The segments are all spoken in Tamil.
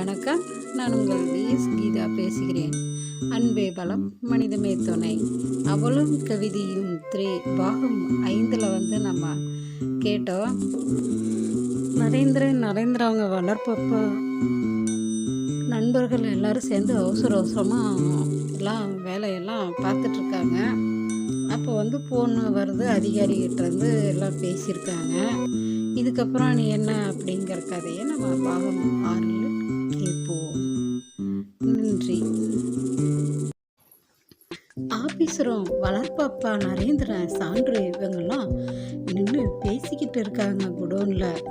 வணக்கம். நான் உங்கள் விஎஸ் கீதா பேசுகிறேன். அன்பே பலம் மனிதமே துணை. அவளும் கவிதையும் த்ரீ பாகம் ஐந்தில் வந்து நம்ம கேட்டோம். நரேந்திரன் நரேந்திர அவங்க வளர்ப்பப்போ நண்பர்கள் எல்லாரும் சேர்ந்து அவசர அவசரமாக எல்லாம் வேலையெல்லாம் பார்த்துட்ருக்காங்க. அப்போ வந்து ஃபோன் வருது அதிகாரிகிட்ட இருந்து எல்லாம் பேசியிருக்காங்க. இதுக்கப்புறம் நீ என்ன அப்படிங்கிற கதையை நம்ம பாகம் ஆறில் கேட்போம் நன்றி. ஆபீசரும் வளர்ப்பாப்பா நரேந்திரன் சான்று இவங்கெல்லாம் நின்று பேசிக்கிட்டு இருக்காங்க குடோனில்.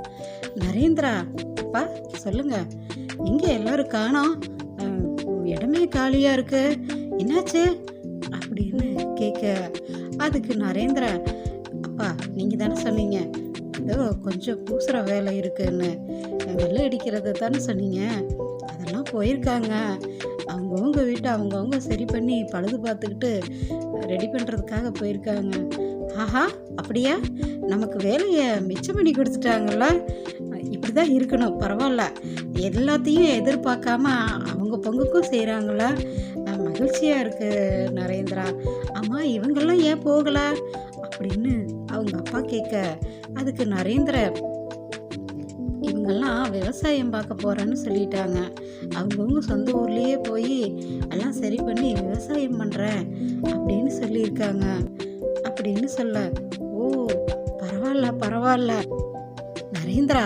நரேந்திரா அப்பா சொல்லுங்க. எங்கே எல்லாரும் காணோம். இடமே காலியாக இருக்கு. என்னாச்சு? அப்படின்னு கேட்க அதுக்கு நரேந்திரா அப்பா நீங்கள் தானே சொன்னீங்க. ஏதோ கொஞ்சம் பூசுகிற வேலை இருக்குன்னு. வெள்ளை அடிக்கிறது தானே சொன்னீங்க? அதெல்லாம் போயிருக்காங்க. அவங்கவுங்க வீட்டை அவங்கவுங்க சரி பண்ணி பழுது பார்த்துக்கிட்டு ரெடி பண்ணுறதுக்காக போயிருக்காங்க. ஆஹா அப்படியா? நமக்கு வேலையை மிச்சம் பண்ணி கொடுத்துட்டாங்கல்ல? இப்படி தான் இருக்கணும். பரவாயில்ல. எல்லாத்தையும் எதிர்பார்க்காம அவங்க பங்குக்கும் செய்கிறாங்கள மகிழ்ச்சியாக இருக்குது நரேந்திரா. ஆமாம் இவங்கெல்லாம் ஏன் போகலை? அப்படின்னு அவங்க அப்பா கேட்க அதுக்கு நரேந்திர இவங்கெல்லாம் விவசாயம் பார்க்க போகிறேன்னு சொல்லிட்டாங்க. அவங்கவுங்க சொந்த ஊர்லேயே போய் எல்லாம் சரி பண்ணி விவசாயம் பண்ணுறேன் அப்படின்னு சொல்லியிருக்காங்க. அப்படின்னு சொல்ல ஓ பரவாயில்ல பரவாயில்ல. நரேந்திரா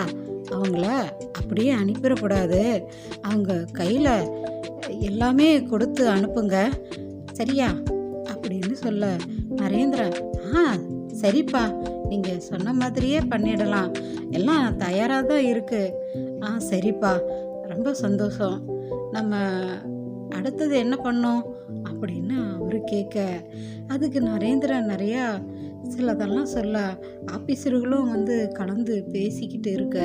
அவங்கள அப்படியே அனுப்பிடக்கூடாது. அவங்க கையில் எல்லாமே கொடுத்து அனுப்புங்க. சரியா? அப்படின்னு சொல்ல நரேந்திரா ஆ சரிப்பா. நீங்கள் சொன்ன மாதிரியே பண்ணிடலாம். எல்லாம் தயாராக தான் இருக்குது ஆ சரிப்பா. ரொம்ப சந்தோஷம். நம்ம அடுத்தது என்ன பண்ணோம்? அப்படின்னு அவர் கேட்க அதுக்கு நரேந்திரன் நிறையா சிலதெல்லாம் சொல்ல ஆஃபீஸர்களும் வந்து கலந்து பேசிக்கிட்டு இருக்க.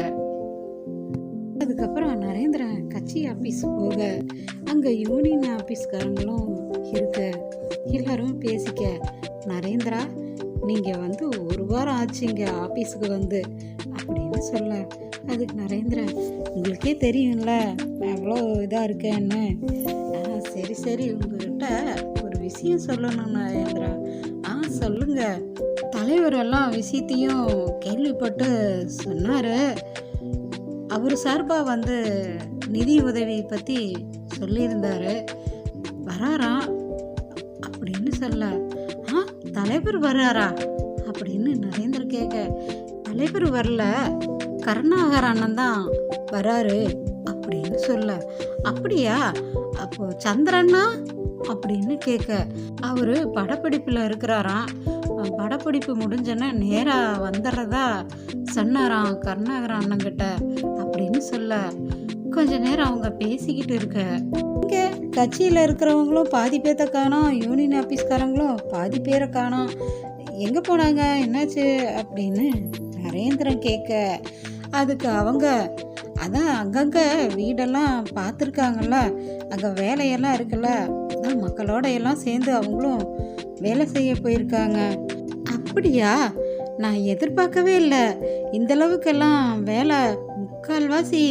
அதுக்கப்புறம் நரேந்திரன் கட்சி ஆஃபீஸ் போக அங்கே யூனியன் ஆஃபீஸ்காரங்களும் இருக்க. எல்லாரும் பேசிக்க நரேந்திரா நீங்கள் வந்து ஒரு வாரம் ஆச்சு இங்கே ஆஃபீஸுக்கு வந்து அப்படின்னு சொல்ல அதுக்கு நரேந்திரன் உங்களுக்கே தெரியும்ல நான் எவ்வளோ இதாக இருக்கேன்னு. ஆ சரி சரி உங்ககிட்ட ஒரு விஷயம் சொல்லணும் நரேந்திரா. ஆ சொல்லுங்கள் தலைவர் எல்லாம் விஷயத்தையும் கேள்விப்பட்டு சொன்னார். அவர் சார்பாக வந்து நிதி உதவி பற்றி சொல்லியிருந்தார். வராராம் அப்படின்னு சொல்ல தலைவர் வர்றாரா? அப்படின்னு நரேந்திர கேட்க தலைவர் வரல. கருணாகர் அண்ணன் தான் வராரு அப்படின்னு சொல்ல அப்படியா? அப்போ சந்திரண்ணா அப்படின்னு கேட்க அவர் படப்பிடிப்பில் இருக்கிறாராம். படப்பிடிப்பு முடிஞ்சோன்னே நேராக வந்துடுறதா சொன்னாராம் கருணாகர் அண்ணங்கிட்ட அப்படின்னு சொல்ல கொஞ்ச நேரம் அவங்க பேசிக்கிட்டு இருக்க. இங்கே கட்சியில் இருக்கிறவங்களும் பாதி பேர்த்த காணோம் யூனியன் ஆஃபீஸ்காரங்களும் பாதி பேரை காணோம். எங்கே போனாங்க என்னாச்சு அப்படின்னு நரேந்திரன் கேட்க அதுக்கு அவங்க அதான் அங்கங்கே வீடெல்லாம் பார்த்துருக்காங்கல்ல அங்கே வேலையெல்லாம் இருக்குல்ல அதான் மக்களோட எல்லாம் சேர்ந்து அவங்களும் வேலை செய்ய போயிருக்காங்க. அப்படியா? நான் எதிர்பார்க்கவே இல்லை. இந்தளவுக்கெல்லாம் வேலை முக்கால்வாசி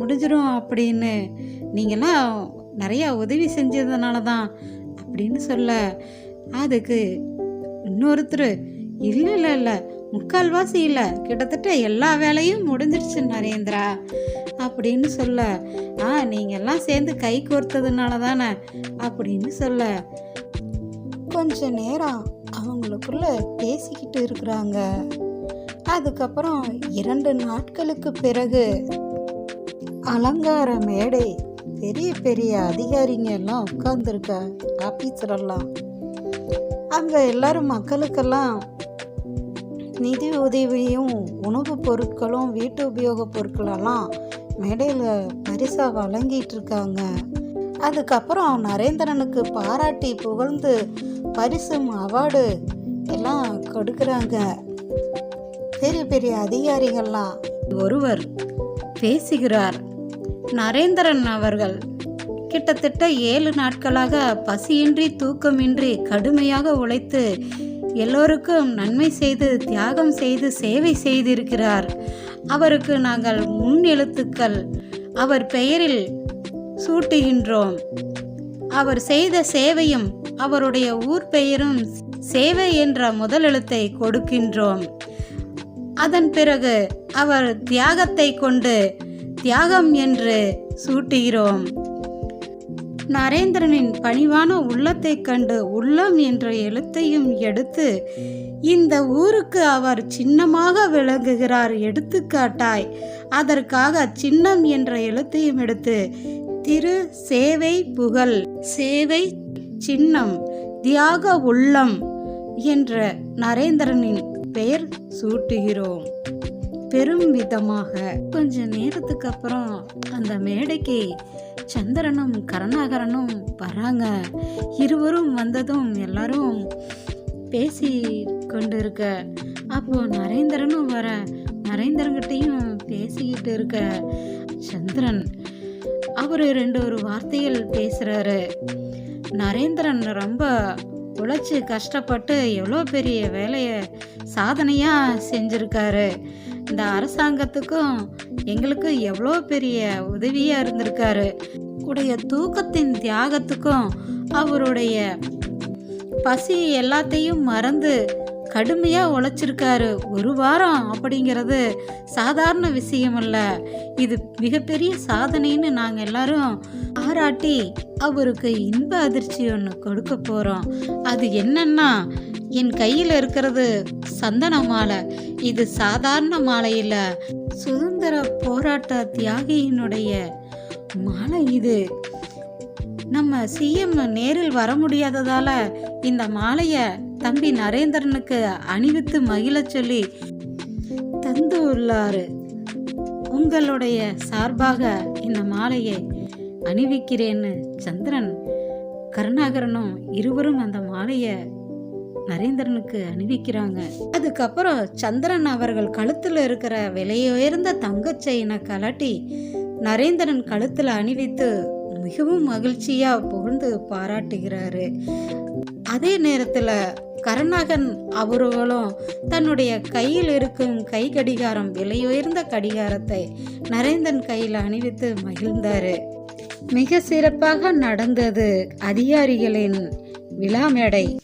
முடிஞ்சிடும் அப்படின்னு. நீங்களாம் நிறையா உதவி செஞ்சதுனால தான் அப்படின்னு சொல்ல. அதுக்கு இன்னொருத்தர் இல்லை இல்லை இல்லை முக்கால்வாசி இல்லை. கிட்டத்தட்ட எல்லா வேலையும் முடிஞ்சிருச்சு நரேந்திரா அப்படின்னு சொல்ல. ஆ நீங்கள்லாம் சேர்ந்து கை கோர்த்ததுனால தானே அப்படின்னு சொல்ல. கொஞ்ச நேரம் அவங்களுக்குள்ள பேசிக்கிட்டு இருக்கிறாங்க. அதுக்கப்புறம் இரண்டு நாட்களுக்கு பிறகு அலங்கார மேடை. பெரிய பெரிய அதிகாரிங்க எல்லாம் உட்காந்துருக்க ஆஃபீஸரெல்லாம் அங்கே எல்லாரும் மக்களுக்கெல்லாம் நிதி உதவியும் உணவுப் பொருட்களும் வீட்டு உபயோகப் பொருட்களெல்லாம் மேடையில் பரிசாக வழங்கிட்டு இருக்காங்க. அதுக்கப்புறம் நரேந்திரனுக்கு பாராட்டி புகழ்ந்து பரிசும் அவார்டு எல்லாம் கொடுக்குறாங்க. பெரிய பெரிய அதிகாரிகள்லாம். ஒருவர் பேசுகிறார். நரேந்திரன் அவர்கள். கிட்டத்தட்ட ஏழு நாட்களாக பசியின்றி தூக்கமின்றி கடுமையாக உழைத்து எல்லோருக்கும் நன்மை செய்து தியாகம் செய்து சேவை செய்திருக்கிறார். அவருக்கு நாங்கள் முன் எழுத்துக்கள். அவர் பெயரில் சூட்டுகின்றோம். அவர் செய்த சேவையும் அவருடைய ஊர் பெயரும் சேவை என்ற முதலெழுத்தை கொடுக்கின்றோம். அதன் பிறகு அவர் தியாகத்தை கொண்டு தியாகம் என்று சூட்டுகிறோம். நரேந்திரனின் பணிவான உள்ளத்தை கண்டு உள்ளம் என்ற எழுத்தையும் எடுத்து இந்த ஊருக்கு அவர் சின்னமாக விளங்குகிறார் எடுத்துக்காட்டாய் அதற்காக சின்னம் என்ற எழுத்தையும் எடுத்து திரு சேவை புகழ் சேவை சின்னம் தியாக உள்ளம் என்ற நரேந்திரனின் பெயர் சூட்டுகிறோம். பெரும் விதமாக. கொஞ்ச நேரத்துக்கு அப்புறம் அந்த மேடைக்கு சந்திரனும் கருணாகரனும் வராங்க. இருவரும் வந்ததும் எல்லாரும் பேசி கொண்டு இருக்க அப்போ நரேந்திரனும் வர நரேந்திரங்கிட்டையும் பேசிக்கிட்டு இருக்க. சந்திரன் அவர் ரெண்டு ஒரு வார்த்தைகள் பேசுகிறாரு நரேந்திரன் ரொம்ப உழைச்சி கஷ்டப்பட்டு எவ்வளோ பெரிய வேலையை சாதனையாக செஞ்சுருக்காரு. இந்த அரசாங்கத்துக்கும் எங்களுக்கும் எவ்வளோ பெரிய உதவியாக இருந்திருக்காரு. உடைய தூக்கத்தின் தியாகத்துக்கும் அவருடைய பசி எல்லாத்தையும் மறந்து கடுமையாக உழைச்சிருக்காரு. ஒரு வாரம் அப்படிங்கிறது சாதாரண விஷயம் அல்ல. இது மிகப்பெரிய சாதனைன்னு நாங்கள் எல்லாரும் பாராட்டி அவருக்கு இன்ப அதிர்ச்சி ஒன்று கொடுக்க போகிறோம் அது என்னன்னா என் கையில் இருக்கிறது சந்தன மாலை இது சாதாரண மாலை இல்லை சுதந்திர போராட்ட தியாகியினுடைய மாலை இது. நம்ம சிஎம் நேரில் வர முடியாததால இந்த மாலையை தம்பி நரேந்திரனுக்கு அணிவித்து மகிழச் சொல்லி தந்து உள்ளாரு உங்களுடைய சார்பாக இந்த மாலையை அணிவிக்கிறேன்னு சந்திரன் கருணாகரனும் இருவரும் அந்த மாலையை நரேந்திரனுக்கு அணிவிக்கிறாங்க. அதுக்கப்புறம் சந்திரன் அவர்கள் கழுத்தில் இருக்கிற விலையுயர்ந்த தங்கச் செயினை கலட்டி நரேந்திரன் கழுத்தில் அணிவித்து மிகவும் மகிழ்ச்சியா புகழ்ந்து பாராட்டுகிறாரு. அதே நேரத்தில் கருணாகன் அவர்களும் தன்னுடைய கையில் இருக்கும் கை கடிகாரம் விலையுயர்ந்த கடிகாரத்தை நரேந்திரன் கையில் அணிவித்து மகிழ்ந்தாரு. மிக சிறப்பாக நடந்தது அதிகாரிகளின் விழா மேடை